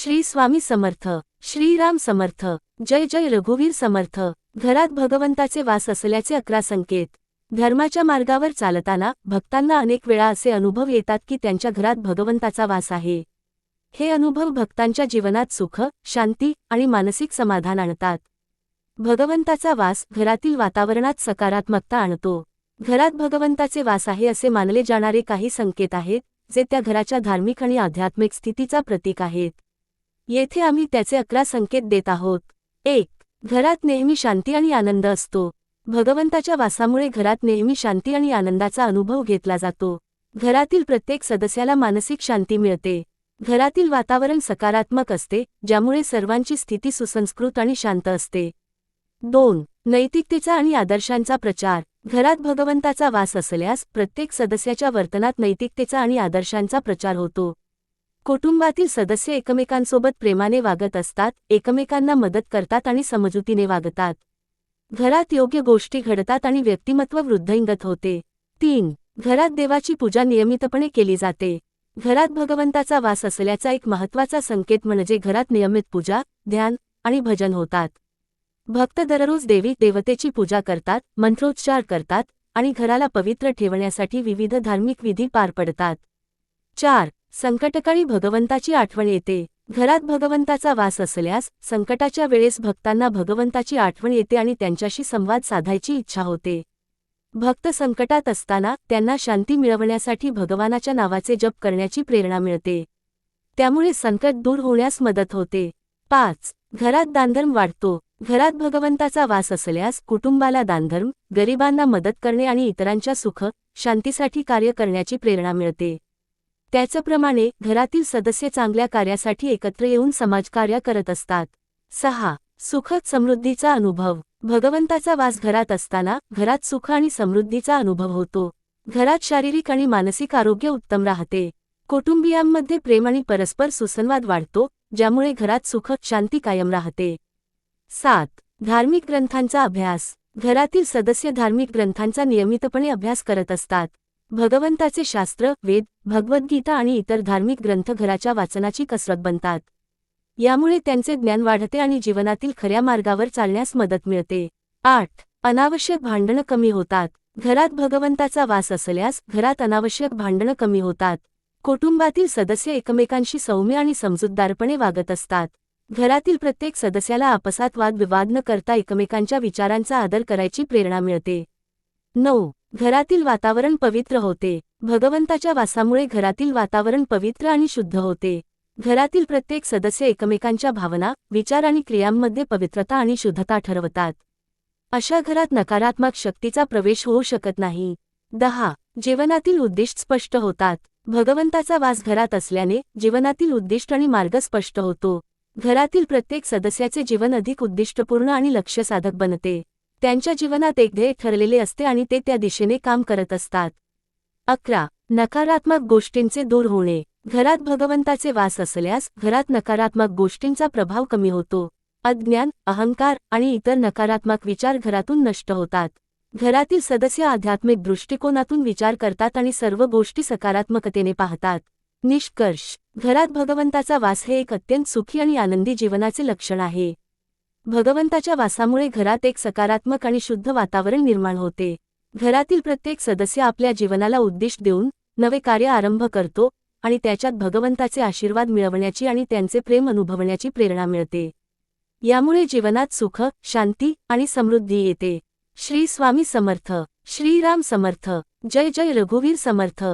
श्री स्वामी समर्थ श्रीराम समर्थ जय जय रघुवीर समर्थ घरात भगवंताचे वास असल्याचे अकरा संकेत. धर्माच्या मार्गावर चालताना भक्तांना अनेक वेळा असे अनुभव येतात की त्यांच्या घरात भगवंताचा वास आहे. हे अनुभव भक्तांच्या जीवनात सुख शांती आणि मानसिक समाधान आणतात. भगवंताचा वास घरातील वातावरणात सकारात्मकता आणतो. घरात भगवंताचे वास आहे असे मानले जाणारे काही संकेत आहेत जे त्या घराच्या धार्मिक आणि आध्यात्मिक स्थितीचा प्रतीक आहेत. येथे आम्ही त्याचे अकरा संकेत देत आहोत. एक घरात नेहमी शांती आणि आनंद असतो. भगवंताच्या वासामुळे घरात नेहमी शांती आणि आनंदाचा अनुभव घेतला जातो. घरातील प्रत्येक सदस्याला मानसिक शांती मिळते. घरातील वातावरण सकारात्मक असते ज्यामुळे सर्वांची स्थिती सुसंस्कृत आणि शांत असते. दोन नैतिकतेचा आणि आदर्शांचा प्रचार. घरात भगवंताचा वास असल्यास प्रत्येक सदस्याच्या वर्तनात नैतिकतेचा आणि आदर्शांचा प्रचार होतो. कुटुंबातील सदस्य एकमेकांसोबत प्रेमाने वागत असतात एकमेकांना मदत करतात आणि समजुतीने वागतात. घरात योग्य गोष्टी घडतात आणि व्यक्तिमत्व वृद्धिंगत होते. तीन घरात देवाची पूजा नियमितपणे केली जाते. घरात भगवंताचा वास असल्याचा एक महत्त्वाचा संकेत म्हणजे घरात नियमित पूजा ध्यान आणि भजन होतात. भक्त दररोज देवी देवतेची पूजा करतात मंत्रोच्चार करतात आणि घराला पवित्र ठेवण्यासाठी विविध धार्मिक विधी पार पडतात. चार संकटकाळी भगवंताची आठवण येते. घरात भगवंताचा वास असल्यास संकटाच्या वेळेस भक्तांना भगवंताची आठवण येते आणि त्यांच्याशी संवाद साधायची इच्छा होते. भक्त संकटात असताना त्यांना शांती मिळवण्यासाठी भगवानाच्या नावाचे जप करण्याची प्रेरणा मिळते. त्यामुळे संकट दूर होण्यास मदत होते. पाच. घरात दानधर्म वाढतो. घरात भगवंताचा वास असल्यास कुटुंबाला दानधर्म गरिबांना मदत करणे आणि इतरांच्या सुख शांतीसाठी कार्य करण्याची प्रेरणा मिळते. त्याचप्रमाणे घरातील सदस्य चांगल्या कार्यासाठी एकत्र येऊन समाजकार्य करत असतात. सहा. सुखद समृद्धीचा अनुभव. भगवंताचा वास घरात असताना घरात सुख आणि समृद्धीचा अनुभव होतो. घरात शारीरिक आणि मानसिक आरोग्य उत्तम राहते. कुटुंबियांमध्ये प्रेम आणि परस्पर सुसंवाद वाढतो ज्यामुळे घरात सुख शांती कायम राहते. सात. धार्मिक ग्रंथांचा अभ्यास. घरातील सदस्य धार्मिक ग्रंथांचा नियमितपणे अभ्यास करत असतात. भगवंताचे शास्त्र वेद भगवद्गीता आणि इतर धार्मिक ग्रंथ घराच्या वाचनाची कसरत बनतात. यामुळे त्यांचे ज्ञान वाढते आणि जीवनातील खऱ्या मार्गावर चालण्यास मदत मिळते. आठ. अनावश्यक भांडणं कमी होतात. घरात भगवंताचा वास असल्यास घरात अनावश्यक भांडणं कमी होतात. कुटुंबातील सदस्य एकमेकांशी सौम्य आणि समजूतदारपणे वागत असतात. घरातील प्रत्येक सदस्याला आपसात वादविवाद न करता एकमेकांच्या विचारांचा आदर करायची प्रेरणा मिळते. नऊ. घरातील वातावरण पवित्र होते. भगवंताच्या वासामुळे घरातील वातावरण पवित्र आणि शुद्ध होते. घरातील प्रत्येक सदस्य एकमेकांच्या भावना विचार आणि क्रियांमध्ये पवित्रता आणि शुद्धता ठरवतात. अशा घरात नकारात्मक शक्तीचा प्रवेश होऊ शकत नाही. दहा. जीवनातील उद्दिष्ट स्पष्ट होतात. भगवंताचा वास घरात असल्याने जीवनातील उद्दिष्ट आणि मार्ग स्पष्ट होतो. घरातील प्रत्येक सदस्याचे जीवन अधिक उद्दिष्टपूर्ण आणि लक्ष्यसाधक बनते. त्यांच्या जीवनात एक ध्येय ठरलेले असते आणि ते त्या दिशेने काम करत असतात. अकरा. नकारात्मक गोष्टींचे दूर होणे. घरात भगवंताचे वास असल्यास घरात नकारात्मक गोष्टींचा प्रभाव कमी होतो. अज्ञान अहंकार आणि इतर नकारात्मक विचार घरातून नष्ट होतात. घरातील सदस्य आध्यात्मिक दृष्टिकोनातून विचार करतात आणि सर्व गोष्टी सकारात्मकतेने पाहतात. निष्कर्ष. घरात भगवंताचा वास हे एक अत्यंत सुखी आणि आनंदी जीवनाचे लक्षण आहे. भगवंताच्या वासामुळे घरात एक सकारात्मक आणि शुद्ध वातावरण निर्माण होते. घरातील प्रत्येक सदस्य आपल्या जीवनाला उद्दिष्ट देऊन नवे कार्य आरंभ करतो आणि त्याच्यात भगवंताचे आशीर्वाद मिळवण्याची आणि त्यांचे प्रेम अनुभवण्याची प्रेरणा मिळते. यामुळे जीवनात सुख शांती आणि समृद्धी येते. श्री स्वामी समर्थ. श्रीराम समर्थ. जय जय रघुवीर समर्थ.